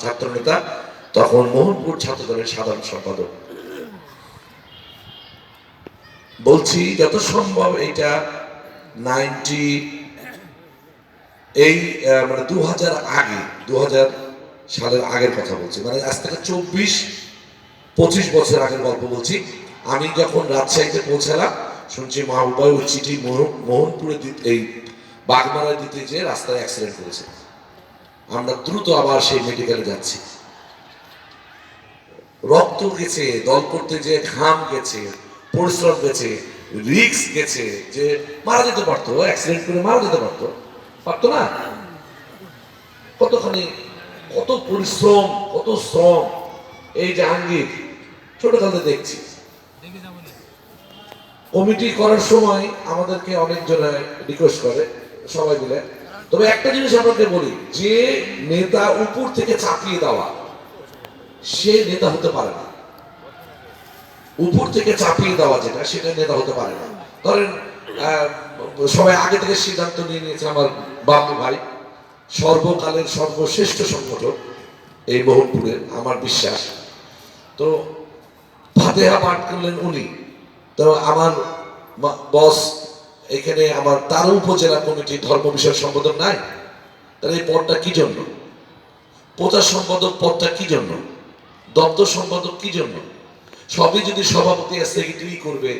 ছাত্রনেতা, তখন মোহনপুর ছাত্র দলের সাধারণ সম্পাদক। বলছি, যত সম্ভব এটা নাইনটি এই মানে দু হাজার আগে দু হাজার সালের আগের কথা বলছি। মানে আজ থেকে চব্বিশ, পঁচিশ বছর আগের গল্প বলছি। আমি যখন রাজশাহীতে পৌঁছালাম, শুনছি মাহবুবাই ওই চিঠি মোহন- মোহনপুরে এই বাগমারায় দিতে যেয়ে রাস্তায় অ্যাক্সিডেন্ট করেছে। আমরা দ্রুত আবার সেই মেডিকেলে যাচ্ছি। রক্ত গেছে, দল করতে যে ঘাম গেছে, পরিশ্রম গেছে রিক্স গেছে, যে মারা যেতে পারতো অ্যাক্সিডেন্ট করে মারা যেতে পারতো পারতো না? কতখানি, কত পরিশ্রম, কত শ্রম, এই জাহাঙ্গীর ছোটকালে দেখছি। কমিটি করার সময় আমাদেরকে অনেকজন রিকোয়েস্ট করে, সবাই মিলে। তবে একটা জিনিস আপনাকে বলি, যে নেতা উপর থেকে চাপিয়ে দেওয়া, সে নেতা হতে পারে না। উপর থেকে চাপিয়ে দেওয়া যেটা, সেটা নেতা হতে পারে না। ধরেন সবাই আগে থেকে সিদ্ধান্ত নিয়ে নিয়েছে আমার বাবু ভাই। সর্বকালের সর্বশ্রেষ্ঠ সংগঠন এই মোহনপুরের আমার বিশ্বাস। তো ফাতেহা পাঠ করলেন উনি। তো আমার বস এখানে আমার তার উপজেলা কমিটি ধর্ম বিষয় সম্বোধন নাই। তাহলে এই পদটা কি জন্য? প্রচার সম্পাদক পদটা কি জন্য? দপ্তর সম্পাদক কি জন্য? সবই যদি সভাপতি সেক্রেটারি করবে,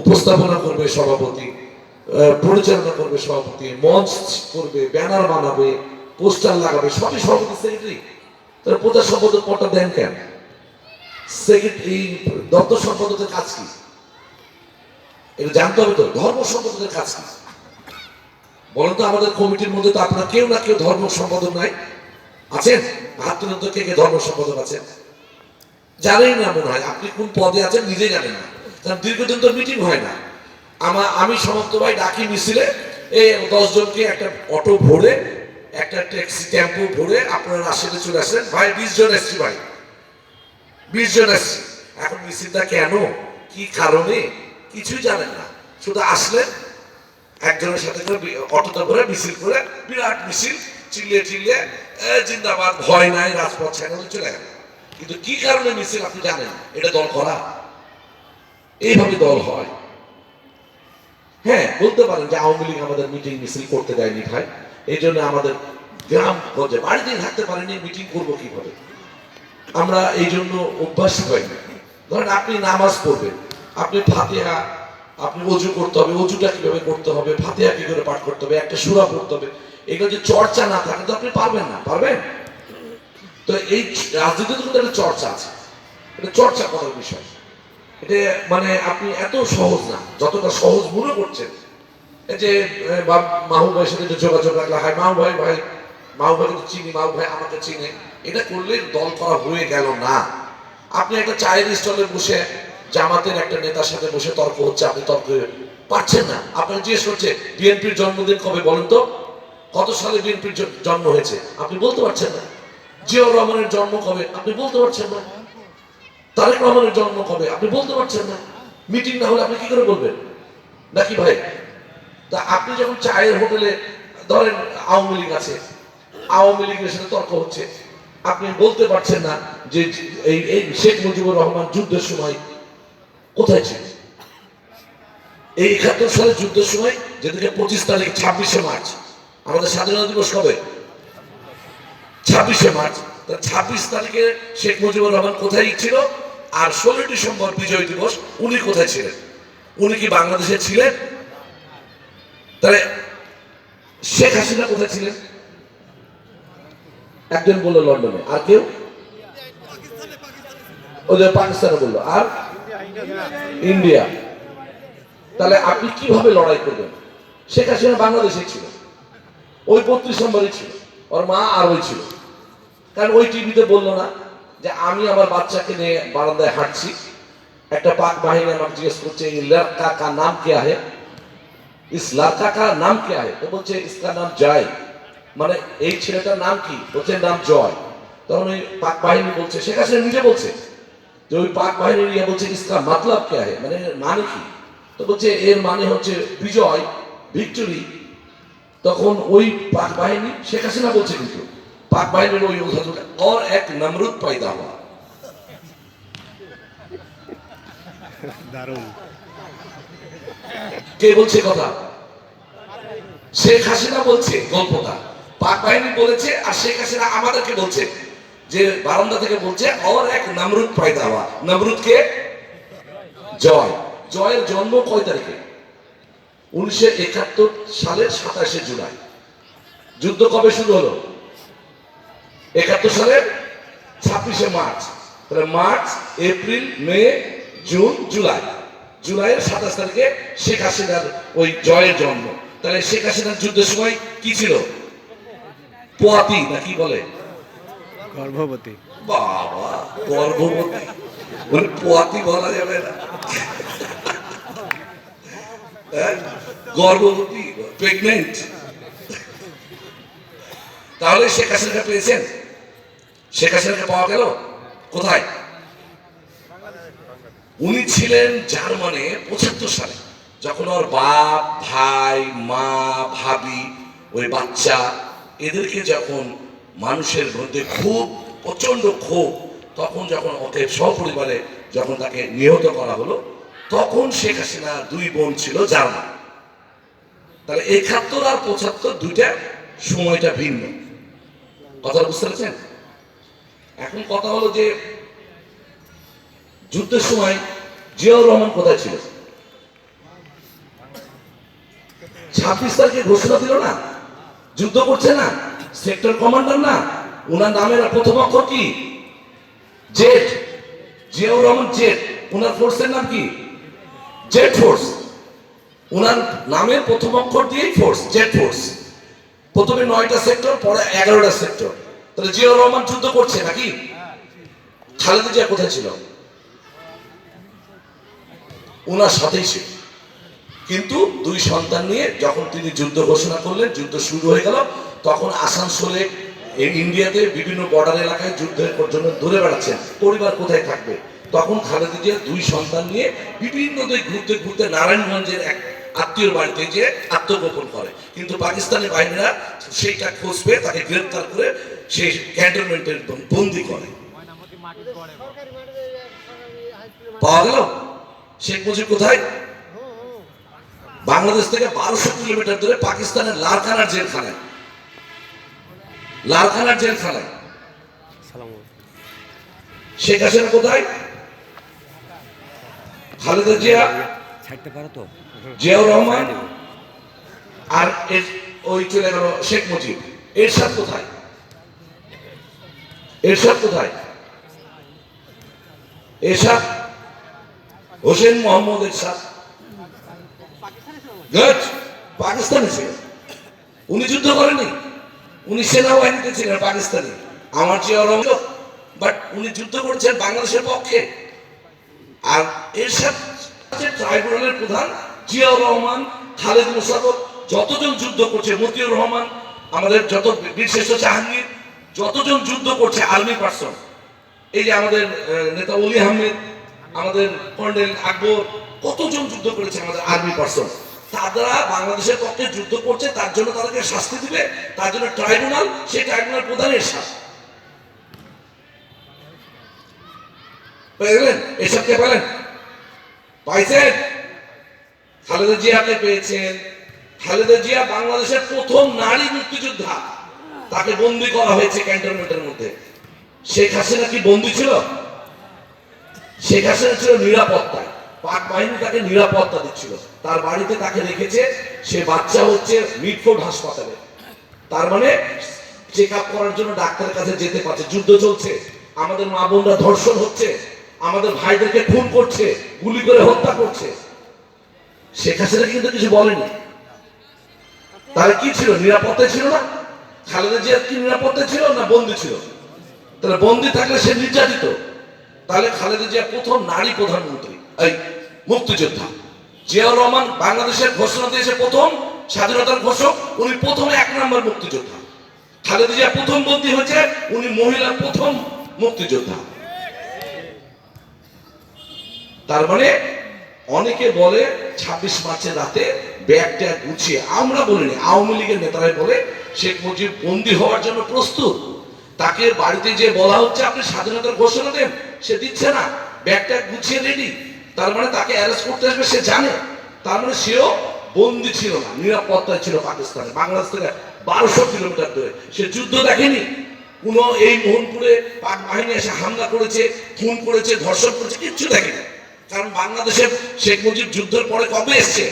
উপস্থাপনা করবে সভাপতি পরিচালনা করবে সভাপতি, মঞ্চ করবে, ব্যানার বানাবে, পোস্টার লাগাবে, সবই সভাপতি সেক্রেটারি তাহলে প্রচার সম্পাদক পদটা দেন কেন? সেক্রেটারি দপ্তর সম্পাদকের কাজ কি? এটা জানতে হবে তো, ধর্ম সম্পাদকের কাজ কি? বলেন তো আমাদের কমিটির মধ্যে তো আপনার কেউ না কেউ ধর্ম সম্পাদক নাই। আছেন হাত তুলেন তো কে কে ধর্ম সম্পাদক আছেন জানেন না মনে হয়, আপনি কোন পদে আছেন নিজে জানেন না। কারণ দীর্ঘদিন তো মিটিং হয় না। আমার আমি সমাপ্ত ভাই ডাকি মিছিলে এই দশ জনকে একটা অটো ভরে, একটা ট্যাক্সি টেম্পো ভরে আপনারা রাশিয়াতে চলে আসেন। ভাই, বিশ জন এসছি ভাই। বিশ জন এসছি। এখন মিছিলটা কেন? কি কারণে? কিছুই জানেন না। শুধু আসলেন একজনের সাথে করে অটোতে করে মিছিল করে বিরাট মিছিল, চিল্লিয়ে চিল্লিয়ে জিন্দাবাদ, ভয় নাই, রাজপথ ছেড়ে চলে গেল। কিন্তু কি কারণে মিছিল আপনি জানেন? এটা দল করা। এইভাবে দল হয়। হ্যাঁ বলতে পারেন যে আওয়ামী লীগ আমাদের মিটিং মিছিল করতে দেয়নি ভাই। এই জন্য আমাদের গ্রাম গঞ্জে বাড়িতে থাকতে পারেনি, মিটিং করব কীভাবে? আমরা এই জন্য অভ্যাস হয়নি। ধরেন আপনি নামাজ পড়বেন। আপনি ফাতিহা, আপনি অজু করতে হবে, অজুটা কীভাবে করতে হবে, ফাতিহা কি করে পাঠ করতে হবে, একটা সুরা পড়তে হবে, এগুলো যে চর্চা না থাকে, তো আপনি পারবেন না, পারবেন? তো এই রাজনীতিতে কিন্তু একটা চর্চা আছে। এটা চর্চা করার বিষয়। এটা মানে আপনি এত সহজ না, যতটা সহজ মনে করছেন। যে মাহু ভাইয়ের সাথে যোগাযোগ রাখলে হয় মাহু ভাই ভাই মাহু ভাই কিন্তু চিনি মাহু ভাই আমাকে চিনে। এটা করলে দল করা হয়ে গেল না। আপনি একটা চায়ের স্টলে বসে জামাতের একটা নেতার সাথে বসে তর্ক হচ্ছে, আপনি তর্ক পারছেন না। আপনার জিজ্ঞেস করছে বিএনপির জন্মদিন কবে বলেন তো? কত সালে বিএনপির জন্ম হয়েছে? আপনি বলতে পারছেন না। জিয়াউর রহমানের জন্ম কবে? আপনি বলতে পারছেন না। তারেক রহমানের জন্ম কবে? আপনি বলতে পারছেন না। মিটিং না হলে আপনি কি করে বলবেন? নাকি ভাই? তা আপনি যখন চায়ের হোটেলে, ধরেন আওয়ামী লীগ আছে, আওয়ামী লীগের সাথে তর্ক হচ্ছে, আপনি বলতে পারছেন না যে এই শেখ মুজিবুর রহমান যুদ্ধের সময় কোথায় ছিল? এই একাত্তর সালে যুদ্ধের সময় যেদিকে পঁচিশ তারিখ, ছাব্বিশে মার্চ, আমাদের স্বাধীনতা দিবস কবে? ছাব্বিশে মার্চ। তা ছাব্বিশ তারিখে শেখ মুজিবুর রহমান কোথায় ছিল? আর ষোলোই ডিসেম্বর বিজয় দিবস, উনি কোথায় ছিলেন? উনি কি বাংলাদেশে ছিলেন? তাহলে শেখ হাসিনা কোথায় ছিলেন? একজন বলল লন্ডনে, আর কেউ? ওদের পাকিস্তানে বলল। আর? ইন্ডিয়া। তাহলে আপনি কীভাবে লড়াই করবেন? শেখ হাসিনা বাংলাদেশে ছিল। ওই বত্রিশ নম্বরে ছিল। ওর মা আর ওই ছিল। কারণ ওই টিভিতে বলল না যে আমি আমার বাচ্চাকে নিয়ে বারান্দায় হাঁটছি। একটা পাক বাহিনী আমাকে জিজ্ঞেস করছে, এই লড়কা কা নাম কে আহে? ইস লড়কা কা নাম কে আহে? তো বলছে ইসকা নাম জয়। মানে এই ছেলেটার নাম কি? বলছে, নাম জয়। তখন ওই পাক বাহিনী বলছে, শেখ হাসিনা নিজে বলছে। যে ওই পাক বাহিনী নিয়ে বলছে इसका मतलब क्या है মানে এর মানে কি তো বলছে এর মানে হচ্ছে বিজয় ভিক্টরি তখন ওই পাক বাহিনী শেখ হাসিনা বলছে কিন্তু पाक বাহিনীর ওই योद्धा जो और एक नमरूद पैदा हुआ দারুণ কে বলছে কথা শেখ হাসিনা বলছে গল্পটা পাক বাহিনী বলেছে আর শেখ হাসিনা আমাদেরকে বলছে যে বারান্দা থেকে বলছে और এক নমরুদ পয়দা হওয়া নমরুদ কে? জয়। জয়ের জন্ম কয় তারিখে? উনিশশো একাত্তর সালের সাতাশে জুলাই। যুদ্ধ কবে শুরু হলো? একাত্তর সালের ছাব্বিশে মার্চ। তাহলে March, April, May, June, July. জুলাইয়ের সাতাশ তারিখে শেখ হাসিনার ওই জয়ের জন্ম। তাহলে শেখ হাসিনার যুদ্ধের সময় কি ছিল? পোয়াতি, না কি বলে? গর্ভবতী। বাবা, গর্ভবতী। মানে পোয়াতি বলা যাবে না। হ্যাঁ? গর্ভবতী প্রেগনেন্ট তাহলে শেখ হাসিনাকে পেয়েছেন? শেখ হাসিনাকে পাওয়া গেল? কোথায়? উনি ছিলেন জার্মানে পঁচাত্তর সালে, যখন ওর বাপ, ভাই, মা, ভাবি, ওই বাচ্চা, এদেরকে যখন মানুষের মধ্যে খুব প্রচণ্ড ক্ষোভ। তখন যখন ওকে সপরিবারে যখন তাকে নিহত করা হলো, তখন শেখ হাসিনা দুই বোন ছিল জার্মান। তাহলে একাত্তর আর পঁচাত্তর দুইটা সময়টা ভিন্ন। কথা বুঝতে পেরেছেন? এখন কথা হলো যে, যুদ্ধের সময় জিয়াউর রহমান কোথায় ছিল? ছাব্বিশ তারিখে ঘোষণা দিল না? যুদ্ধ করছে না? সেক্টর কমান্ডার না ওনার নামের প্রথম অক্ষর কি? জেট জিয়াউর রহমান জেট ওনার ফোর্সের নাম কি? জেট ফোর্স ওনার নামের প্রথম অক্ষর দিয়েই ফোর্স জেট ফোর্স প্রথমে নয়টা সেক্টর, পরে এগারোটা সেক্টর। তাহলে জিয়াউর রহমান যুদ্ধ করছে নাকি? খালেদা জিয়া কোথায় ছিল? ওনার সাথেই ছিল। কিন্তু দুই সন্তান নিয়ে যখন তিনি যুদ্ধ ঘোষণা করলেন, যুদ্ধ শুরু হয়ে গেল তখন আসানসোলে ইন্ডিয়াতে বিভিন্ন বর্ডার এলাকায় যুদ্ধের জন্য দূরে বেড়াচ্ছেন। পরিবার কোথায় থাকবে? তখন খালেদা জিয়া দুই সন্তান নিয়ে বিভিন্ন দিক ঘুরতে ঘুরতে নারায়ণগঞ্জের এক আত্মীয় বাড়িতে যে আত্মগোপন করে। কিন্তু পাকিস্তানি বাহিনীরা সেইটা খোঁজ পেয়ে তাকে গ্রেপ্তার করে সেই ক্যান্টনমেন্টের বন্দি করে। পাওয়া শেখ মুজিব কোথায়? বাংলাদেশ থেকে বারোশো কিলোমিটার দূরে পাকিস্তানের লারখানার জেলখানায়। লারখানার জেলখানায় সালাম শেখ হাসিনা কোথায়? খালেদা জিয়া ছাড়তে পারো তো? জিয়াউর রহমান আর এর ওই চলে গেল শেখ মুজিব। এরশাদ কোথায়? এরশাদ কোথায়? এরশাদ? হোসেন মোহাম্মদ এরশাদ. পাকিস্তানে ছিল। উনি যুদ্ধ করেনি? উনি সেনাবাহিনীতে ছিলেন পাকিস্তানি। আমার চেয়ে অরঙ্গ বাট উনি যুদ্ধ করছেন বাংলাদেশের পক্ষে। আর এর সাথে ট্রাইব্যুনালের প্রধান, জিয়াউর রহমান, খালেদ মুসাফর যতজন যুদ্ধ করছে, মতিউর রহমান, আমাদের যত বীরশ্রেষ্ঠ জাহাঙ্গীর, যতজন যুদ্ধ করছে আর্মি পার্সন। এই যে আমাদের নেতা অলি আহমেদ, আমাদের কর্নেল আকবর, কতজন যুদ্ধ করেছে আমাদের আর্মি পার্সন। তারা বাংলাদেশের পক্ষে যুদ্ধ করছে, তার জন্য তাদেরকে শাস্তি দিবে, তার জন্য ট্রাইব্যুনাল, সেই ট্রাইব্যুনাল প্রধানের শাস্তি। পেয়ে গেলেন এসব কে পেলেন পাইছেন? খালেদা জিয়াকে পেয়েছেন। খালেদা জিয়া বাংলাদেশের প্রথম নারী মুক্তিযোদ্ধা। তাকে বন্দি করা হয়েছে ক্যান্টনমেন্টের মধ্যে। শেখ হাসিনা কি বন্দি ছিল? শেখ হাসিনা ছিল নিরাপত্তায়। পাক বাহিনী তাকে নিরাপত্তা দিচ্ছিল। তার বাড়িতে তাকে রেখেছে, সে বাচ্চা হচ্ছে মিডফোর্ড হাসপাতালে। তার মানে চেক আপ করার জন্য ডাক্তারের কাছে যেতে পারছে, যুদ্ধ চলছে। আমাদের মা বোনরা ধর্ষণ হচ্ছে, আমাদের ভাইদেরকে খুন করছে, গুলি করে হত্যা করছে। শেখ হাসিনা কিন্তু কিছু বলেনি। তাহলে কি ছিল? নিরাপত্তায় ছিল না? খালেদা জিয়া কি নিরাপত্তায় ছিল না বন্দি ছিল? তাহলে বন্দি থাকলে সে নির্যাতিত। তাহলে খালেদা জিয়া প্রথম নারী প্রধানমন্ত্রী। এই মুক্তিযোদ্ধা জিয়াউর রহমান বাংলাদেশের ঘোষণা দিয়েছে প্রথম স্বাধীনতার ঘোষক, উনি প্রথম এক নম্বর মুক্তিযোদ্ধা। খালেদা জিয়া প্রথম বন্দী হয়েছে, উনি মহিলা প্রথম মুক্তিযোদ্ধা। তার মানে অনেকে বলে ছাব্বিশ মার্চের রাতে ব্যাগ ট্যাগ গুছিয়ে, আমরা বলিনি, আওয়ামী লীগের নেতারাই বলে শেখ মুজিব বন্দী হওয়ার জন্য প্রস্তুত। তাকে বাড়িতে যে বলা হচ্ছে, আপনি স্বাধীনতার ঘোষণা দেন, সে দিচ্ছে না। ব্যাগটা গুছিয়ে রেডি। তার মানে তাকে অ্যারেস্ট করতে আসবে, সে জানে। তার মানে সেও বন্দি ছিল না, নিরাপত্তায় ছিল পাকিস্তানে। বাংলাদেশ থেকে বারোশো কিলোমিটার দূরে। সে যুদ্ধ দেখেনি। কোনো এই মোহনপুরে পাক বাহিনী এসে হামলা করেছে, খুন করেছে, ধর্ষণ করেছে, কিচ্ছু দেখেনি। কারণ বাংলাদেশের শেখ মুজিব যুদ্ধের পরে কবে এসছে?